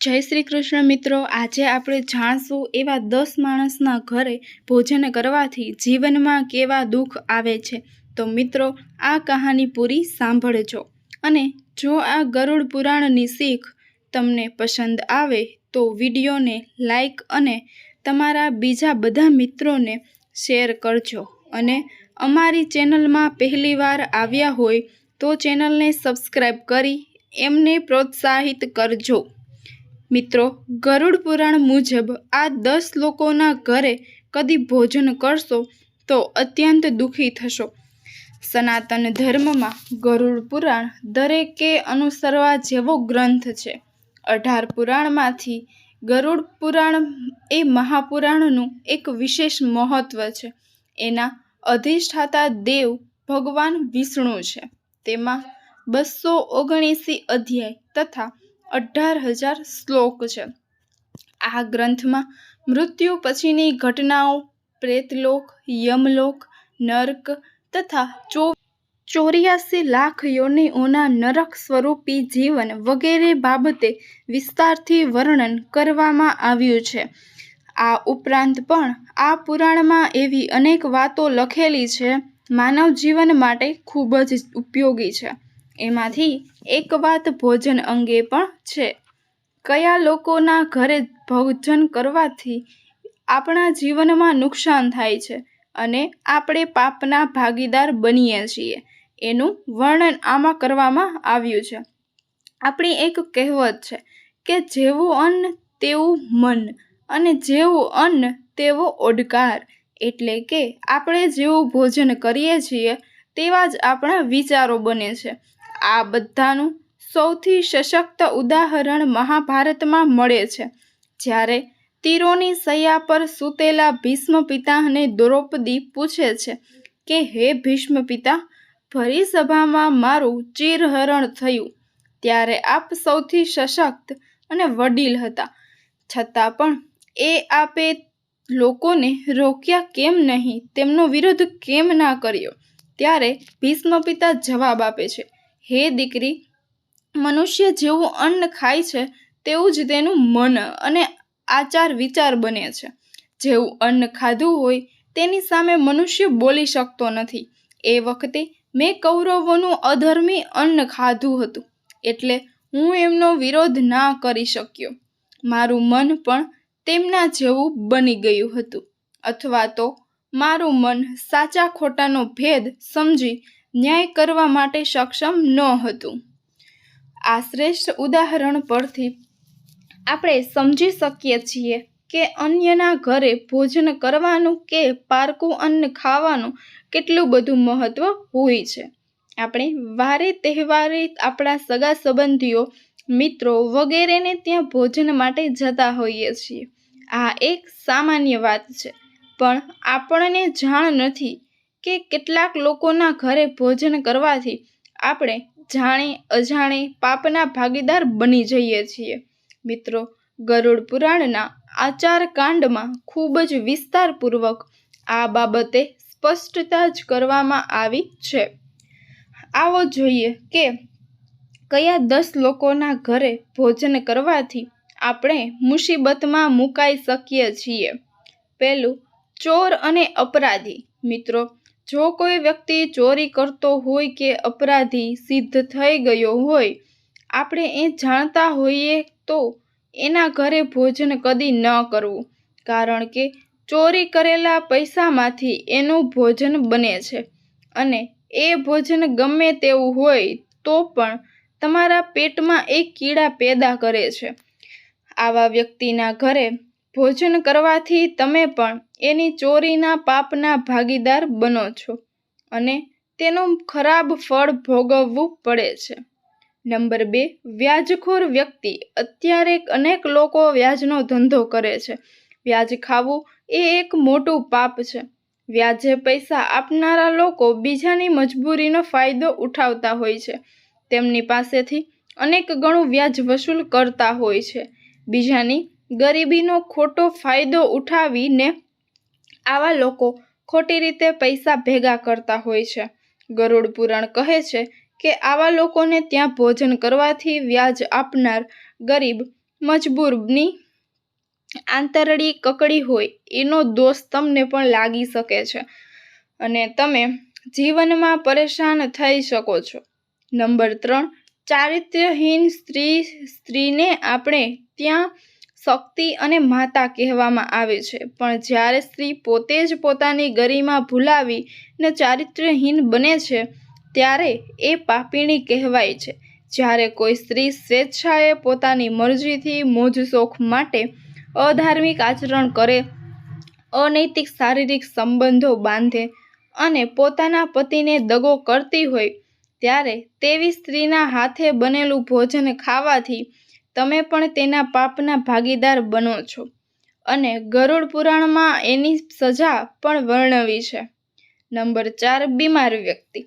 જય શ્રી કૃષ્ણ મિત્રો, આજે આપણે જાણશું એવા દસ માણસના ઘરે ભોજન કરવાથી જીવનમાં કેવા દુઃખ આવે છે. તો મિત્રો, આ કહાની પૂરી સાંભળજો અને જો આ ગરુડ પુરાણની શીખ તમને પસંદ આવે તો વિડીયોને લાઈક અને તમારા બીજા બધા મિત્રોને શેર કરજો અને અમારી ચેનલમાં પહેલીવાર આવ્યા હોય તો ચેનલને સબસ્ક્રાઈબ કરી એમને પ્રોત્સાહિત કરજો. મિત્રો, ગરુડ પુરાણ મુજબ આ દસ લોકોના ઘરે કદી ભોજન કરશો તો અત્યંત દુઃખી થશો. સનાતન ધર્મમાં ગરુડ પુરાણ દરેકે અનુસરવા જેવો ગ્રંથ છે. અઢાર પુરાણમાંથી ગરુડ પુરાણ એ મહાપુરાણનું એક વિશેષ મહત્વ છે. એના અધિષ્ઠાતા દેવ ભગવાન વિષ્ણુ છે. તેમાં બસો ઓગણીસી અધ્યાય તથા અઢાર હજાર શ્લોક છે. આ ગ્રંથમાં મૃત્યુ પછીની ઘટનાઓ, પ્રેતલોક, યમલોક, નર્ક તથા ચો ચોર્યાસી લાખ યોનિઓના નરક સ્વરૂપી જીવન વગેરે બાબતે વિસ્તારથી વર્ણન કરવામાં આવ્યું છે. આ ઉપરાંત પણ આ પુરાણમાં એવી અનેક વાતો લખેલી છે. માનવ જીવન માટે ખૂબ જ ઉપયોગી છે. એમાંથી એક વાત ભોજન અંગે પણ છે. કયા લોકોના ઘરે ભોજન કરવાથી આપણા જીવનમાં નુકસાન થાય છે અને આપણે પાપના ભાગીદાર બનીએ છીએ એનું વર્ણન આમાં કરવામાં આવ્યું છે. આપણી એક કહેવત છે કે જેવું અન્ન, તેવું મન અને જેવું અન્ન, તેવો ઓડકાર. એટલે કે આપણે જેવું ભોજન કરીએ છીએ તેવા જ આપણા વિચારો બને છે. આ બધાનું સૌથી સશક્ત ઉદાહરણ મહાભારતમાં મળે છે. જ્યારે તીરોની સૈયા પર સૂતેલા ભીષ્મ પિતાને દ્રૌપદી પૂછે છે કે, હે ભીષ્મ પિતા ભરી સભામાં મારું ચીરહરણ થયું. ત્યારે આપ સૌથી સશક્ત અને વડીલ હતા. છતાં પણ એ આપે લોકોને રોક્યા કેમ નહીં? તેમનો વિરોધ કેમ ના કર્યો? ત્યારે ભીષ્મ પિતા જવાબ આપે છે હે દીકરી, મનુષ્ય જેવું અન્ન ખાય છે તેવું જ તેનું મન અને આચાર વિચાર બને છે. જેવું અન્ન ખાધું હોય તેની સામે મનુષ્ય બોલી શકતો નથી. એ વખતે મેં કૌરવોનું અધર્મી અન્ન ખાધું હતું, એટલે હું એમનો વિરોધ ના કરી શક્યો. મારું મન પણ તેમના જેવું બની ગયું હતું. અથવા તો મારું મન સાચા ખોટાનો ભેદ સમજી ન્યાય કરવા માટે સક્ષમ ન હતું. આ શ્રેષ્ઠ ઉદાહરણ પરથી આપણે સમજી શકીએ છીએ કે અન્યના ઘરે ભોજન કરવાનું કે પારકું અન્ન ખાવાનું કેટલું બધું મહત્વ હોય છે. આપણે વારે તહેવારે આપણા સગા સંબંધીઓ, મિત્રો વગેરેને ત્યાં ભોજન માટે જતા હોઈએ છીએ. આ એક સામાન્ય વાત છે, પણ આપણને જાણ નથી કે કેટલાક લોકોના ઘરે ભોજન કરવાથી આપણે જાણે, અજાણે પાપના ભાગીદાર બની જઈએ છીએ. મિત્રો, ગરુડ પુરાણના આચાર કાંડમાં ખૂબ જ વિસ્તારપૂર્વક આ બાબતે સ્પષ્ટતા જ કરવામાં આવી છે. આવો જોઈએ કે કયા દસ લોકોના ઘરે ભોજન કરવાથી આપણે મુસીબતમાં મુકાઈ શકીએ છીએ. પહેલું, ચોર અને અપરાધી. મિત્રો જો કોઈ વ્યક્તિ ચોરી કરતો હોય કે અપરાધી સિદ્ધ થઈ ગયો હોય, આપણે એ જાણતા હોઈએ તો એના ઘરે ભોજન કદી ન કરવું, કારણ કે ચોરી કરેલા પૈસામાંથી એનું ભોજન બને છે. અને એ ભોજન ગમે તેવું હોય તો પણ તમારા પેટમાં એ કીડા પેદા કરે છે. આવા વ્યક્તિના ઘરે ભોજન કરવાથી તમે પણ એની ચોરીના પાપના ભાગીદાર બનો છો અને તેનું ખરાબ ફળ ભોગવવું પડે છે. નંબર બે, વ્યાજખોર વ્યક્તિ અત્યારે અનેક લોકો વ્યાજનો ધંધો કરે છે. વ્યાજ ખાવું એ એક મોટું પાપ છે. વ્યાજે પૈસા આપનારા લોકો બીજાની મજબૂરીનો ફાયદો ઉઠાવતા હોય છે. તેમની પાસેથી અનેક ગણું વ્યાજ વસૂલ કરતા હોય છે. બીજાની ગરીબીનો ખોટો ફાયદો ઉઠાવીને આવા લોકો ખોટી રીતે પૈસા ભેગા કરતા હોય છે. ગરુડ પુરાણ કહે છે કે આવા લોકોને ત્યાં ભોજન કરવાથી વ્યાજ આપનાર ગરીબ મજબૂરની આંતરડી કકડી હોય, એનો દોષ તમને પણ લાગી શકે છે. અને તમે જીવનમાં પરેશાન થઈ શકો છો. નંબર ત્રણ, ચારિત્ર્યહીન સ્ત્રી, સ્ત્રીને આપણે ત્યાં શક્તિ અને માતા કહેવામાં આવે છે. પણ જ્યારે સ્ત્રી પોતે જ પોતાની ગરિમા ભૂલાવી ને ચારિત્ર્યહીન બને છે, ત્યારે એ પાપીણી કહેવાય છે. જ્યારે કોઈ સ્ત્રી સ્વેચ્છાએ પોતાની મરજીથી મોજ શોખ માટે અધાર્મિક આચરણ કરે, અનૈતિક શારીરિક સંબંધો બાંધે અને પોતાના પતિને દગો કરતી હોય, ત્યારે તેવી સ્ત્રીના હાથે બનેલું ભોજન ખાવાથી તમે પણ તેના પાપના ભાગીદાર બનો છો. અને ગરુડ પુરાણમાં એની સજા પણ વર્ણવી છે. નંબર ચાર, બીમાર વ્યક્તિ.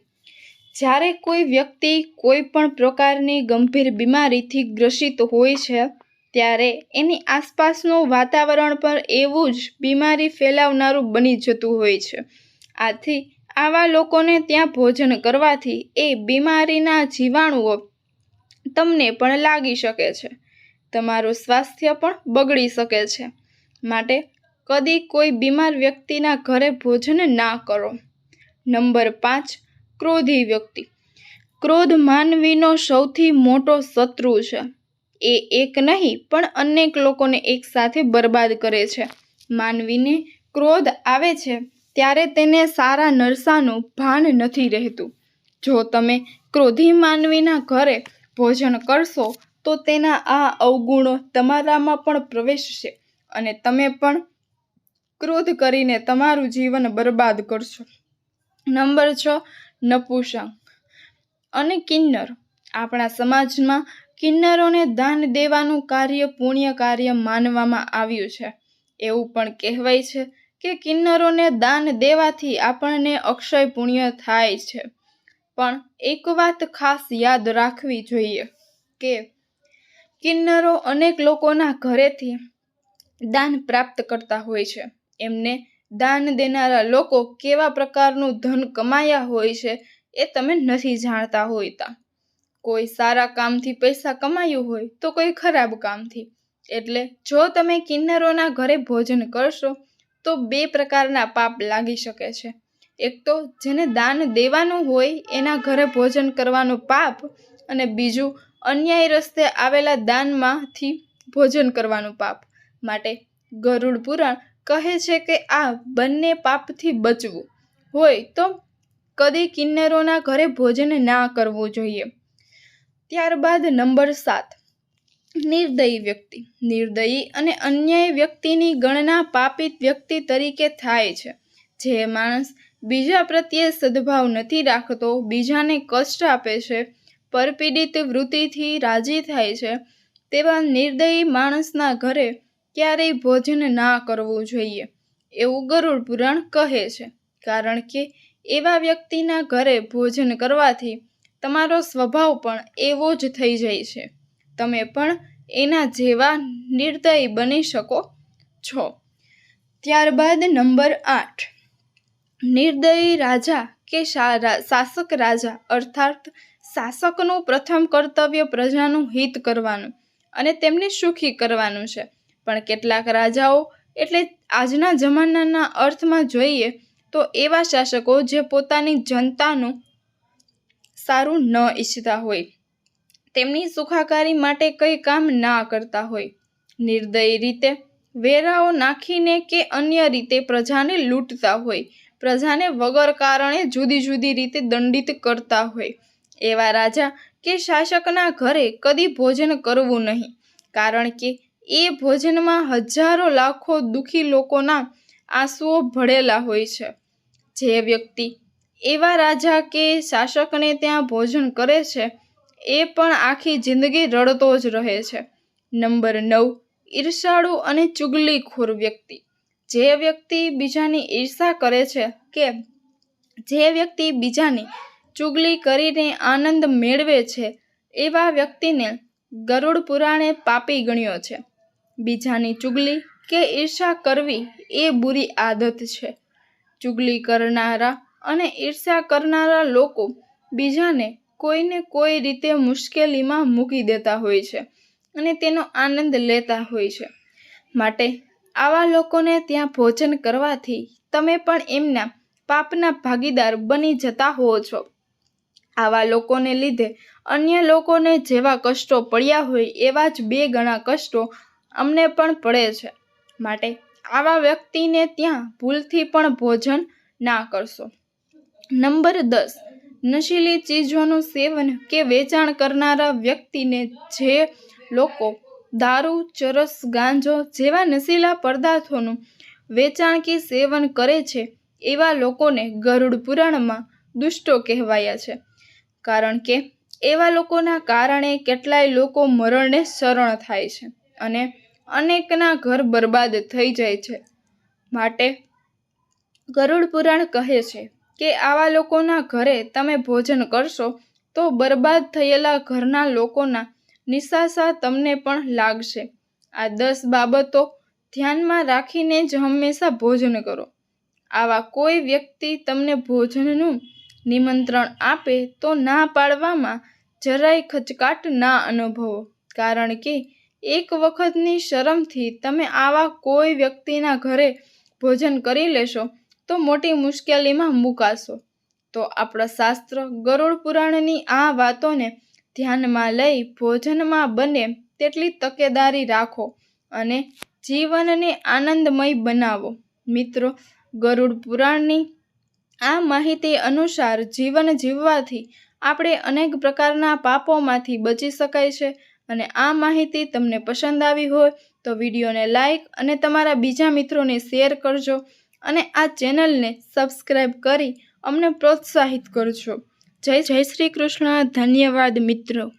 જ્યારે કોઈ વ્યક્તિ કોઈ પણ પ્રકારની ગંભીર બીમારીથી ગ્રસિત હોય છે, ત્યારે એની આસપાસનું વાતાવરણ પર એવું જ બીમારી ફેલાવનારું બની જતું હોય છે. આથી આવા લોકોને ત્યાં ભોજન કરવાથી એ બીમારીના જીવાણુઓ તમને પણ લાગી શકે છે. તમારું સ્વાસ્થ્ય પણ બગડી શકે છે. માટે કદી કોઈ બીમાર વ્યક્તિના ઘરે ભોજન ના કરો. નંબર પાંચ, ક્રોધી વ્યક્તિ. ક્રોધ માનવીનો સૌથી મોટો શત્રુ છે. એ એક નહીં, પણ અનેક લોકોને એકસાથે બરબાદ કરે છે. માનવીને ક્રોધ આવે છે ત્યારે તેને સારા નરસાનું ભાન નથી રહેતું. જો તમે ક્રોધી માનવીના ઘરે ભોજન કરશો, તો તેના આ અવગુણો તમારામાં પણ પ્રવેશશે અને તમે પણ ક્રોધ કરીને તમારું જીવન બરબાદ કરશો. નંબર છ નપુસંગ અને કિન્નર. આપણા સમાજમાં કિન્નરોને દાન દેવાનું કાર્ય પુણ્ય કાર્ય માનવામાં આવ્યું છે. એવું પણ કહેવાય છે કે કિન્નરોને દાન દેવાથી આપણને અક્ષય પુણ્ય થાય છે. પણ એક વાત ખાસ યાદ રાખવી જોઈએ કે કિન્નરો અનેક લોકોના ઘરેથી દાન પ્રાપ્ત કરતા હોય છે. એમને દાન દેનારા લોકો કેવા પ્રકારનું ધન કમાયા હોય છે એ તમે નથી જાણતા હોતા. કોઈ સારા કામથી પૈસા કમાયું હોય તો કોઈ ખરાબ કામથી. એટલે જો તમે કિન્નરોના ઘરે ભોજન કરશો તો બે પ્રકારના પાપ લાગી શકે છે. એક તો જેને દાન દેવાનું હોય એના ઘરે ભોજન કરવાનું પાપ અને બીજું અન્યાય રસ્તે આવેલા દાનમાંથી ભોજન કરવાનું પાપ. માટે ગરુડ પુરાણ કહે છે કે આ બંને પાપથી બચવું હોય તો કદી કિન્નરોના ઘરે ભોજન ના કરવું જોઈએ. ત્યારબાદ નંબર સાત. નિર્દયી વ્યક્તિ. નિર્દયી અને અન્યાય વ્યક્તિની ગણના પાપિત વ્યક્તિ તરીકે થાય છે. જે માણસ બીજા પ્રત્યે સદભાવ નથી રાખતો, બીજાને કષ્ટ આપે છે, પરપીડિત વૃત્તિથી રાજી થાય છે, તેવા નિર્દયી માણસના ઘરે ક્યારેય ભોજન ના કરવું જોઈએ, એવું ગરુડ પુરાણ કહે છે. કારણ કે એવા વ્યક્તિના ઘરે ભોજન કરવાથી તમારો સ્વભાવ પણ એવો જ થઈ જાય છે. તમે પણ એના જેવા નિર્દયી બની શકો છો. ત્યારબાદ નંબર આઠ. નિર્દયી રાજા કે શાસક રાજા, અર્થાત શાસકનું પ્રથમ કર્તવ્ય પ્રજાનું હિત કરવાનું અને તેમને સુખી કરવાનું છે. પણ કેટલાક રાજાઓ એટલે આજના જમાનાના અર્થમાં જોઈએ તો એવા શાસકો જે પોતાની જનતાનું સારું ન ઈચ્છતા હોય, તેમની સુખાકારી માટે કંઈ કામ ના કરતા હોય. નિર્દયી રીતે વેરાઓ નાખીને કે અન્ય રીતે પ્રજાને લૂંટતા હોય પ્રજાને વગર કારણે જુદી જુદી રીતે દંડિત કરતા હોય. એવા રાજા કે શાસકના ઘરે કદી ભોજન કરવું નહીં. કારણ કે એ ભોજનમાં હજારો લાખો દુઃખી લોકોના આંસુઓ ભળેલા હોય છે. જે વ્યક્તિ એવા રાજા કે શાસકને ત્યાં ભોજન કરે છે, એ પણ આખી જિંદગી રડતો જ રહે છે. નંબર નવ, ઈર્ષાળુ અને ચુગલીખોર વ્યક્તિ. જે વ્યક્તિ બીજાની ઈર્ષા કરે છે કે જે વ્યક્તિ બીજાની ચુગલી કરીને આનંદ મેળવે છે, એવા વ્યક્તિને ગરુડ પુરાણે પાપી ગણ્યો છે. બીજાની ચુગલી કે ઈર્ષા કરવી એ બુરી આદત છે. ચુગલી કરનારા અને ઈર્ષા કરનારા લોકો બીજાને કોઈને કોઈ રીતે મુશ્કેલીમાં મૂકી દેતા હોય છે અને તેનો આનંદ લેતા હોય છે. માટે આવા લોકોને ત્યાં ભોજન કરવાથી તમે પણ એમના પાપના ભાગીદાર બની જતા હો છો. આવા લોકોને લીધે અન્ય લોકોને જેવા કષ્ટો પડ્યા હોય એવા જ બે ગણા કષ્ટો અમને પણ પડે છે. માટે આવા વ્યક્તિને ત્યાં ભૂલથી પણ ભોજન ના કરશો. નંબર દસ. નશીલી ચીજોનું સેવન કે વેચાણ કરનારા વ્યક્તિને જે લોકો દારૂ, ચરસ, ગાંજો જેવા નશીલા પદાર્થોનું વેચાણ કે સેવન કરે છે એવા લોકોને ગરુડ પુરાણમાં દુષ્ટો કહેવાયા છે. કારણ કે એવા લોકોના કારણે કેટલાય લોકો મરણને શરણ થાય છે અને અનેકના ઘર બરબાદ થઈ જાય છે. માટે ગરુડ પુરાણ કહે છે કે આવા લોકોના ઘરે તમે ભોજન કરશો તો બરબાદ થયેલા ઘરના લોકોના નિશાસા તમને પણ લાગશે. આ દસ બાબતો ધ્યાનમાં રાખીને જ હંમેશા ભોજન કરો. આવા કોઈ વ્યક્તિ તમને ભોજનનું નિમંત્રણ આપે તો ના પાડવામાં જરાય ખચકાટ ના અનુભવો. કારણ કે એક વખતની શરમથી તમે આવા કોઈ વ્યક્તિના ઘરે ભોજન કરી લેશો તો મોટી મુશ્કેલીમાં મુકાશો. તો આપણા શાસ્ત્ર ગરુડ પુરાણની આ વાતોને ધ્યાનમાં લઈ ભોજનમાં બને તેટલી તકેદારી રાખો અને જીવનને આનંદમય બનાવો. મિત્રો, ગરુડ પુરાણની આ માહિતી અનુસાર જીવન જીવવાથી આપણે અનેક પ્રકારના પાપોમાંથી બચી શકાય છે અને આ માહિતી તમને પસંદ આવી હોય તો વિડીયોને લાઈક અને તમારા બીજા મિત્રોને શેર કરજો અને આ ચેનલને સબસ્ક્રાઈબ કરી અમને પ્રોત્સાહિત કરજો. જય જય શ્રી કૃષ્ણ ધન્યવાદ મિત્રો.